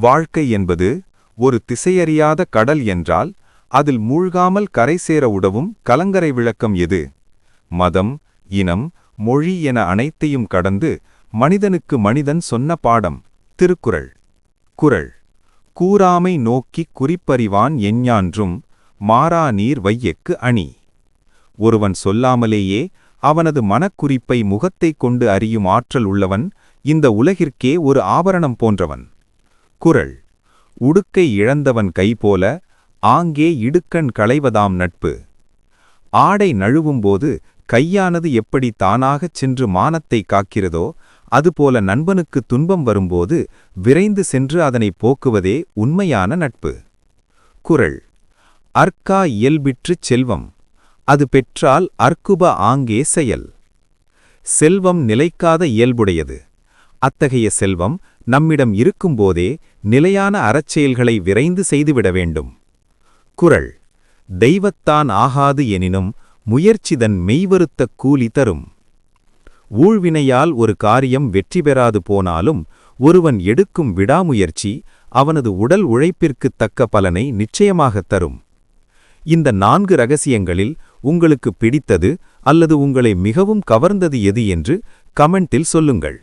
வாழ்க்கை என்பது ஒரு திசையறியாத கடல் என்றால் அதில் மூழ்காமல் கரை சேர உதவும் கலங்கரை விளக்கம் எது? மதம் இனம் மொழி என அனைத்தையும் கடந்து மனிதனுக்கு மனிதன் சொன்ன பாடம் திருக்குறள். குறள். கூறாமை நோக்கிக் குறிப்பறிவான் எஞ்ஞான்றும் மாறா நீர் வையக்கு அணி. ஒருவன் சொல்லாமலேயே அவனது மனக்குறிப்பை முகத்தைக் கொண்டு அறியும் ஆற்றல் உள்ளவன் இந்த உலகிற்கே ஒரு ஆபரணம் போன்றவன். குறள் உடுக்கை இழந்தவன் கைபோல ஆங்கே இடுக்கண் களைவதாம் நட்பு. ஆடை நழுவும்போது கையானது எப்படி தானாகச் சென்று மானத்தை காக்கிறதோ அதுபோல நண்பனுக்கு துன்பம் வரும்போது விரைந்து சென்று அதனை போக்குவதே உண்மையான நட்பு. குறள் அர்க்கா இயல்பிற்றுச் செல்வம். அது பெற்றால் அர்க்குப ஆங்கே செயல். செல்வம் நிலைக்காத இயல்புடையது. அத்தகைய செல்வம் நம்மிடம் இருக்கும்போதே நிலையான அறச்செயல்களை விரைந்து செய்துவிட வேண்டும். குறள் தெய்வத்தான் ஆகாது எனினும் முயற்சிதன் மெய்வருத்த கூலி தரும். ஊழ்வினையால் ஒரு காரியம் வெற்றி பெறாது போனாலும் ஒருவன் எடுக்கும் விடாமுயற்சி அவனது உடல் உழைப்பிற்குத் தக்க பலனை நிச்சயமாகத் தரும். இந்த நான்கு ரகசியங்களில் உங்களுக்கு பிடித்தது அல்லது உங்களை மிகவும் கவர்ந்தது எது என்று கமெண்டில் சொல்லுங்கள்.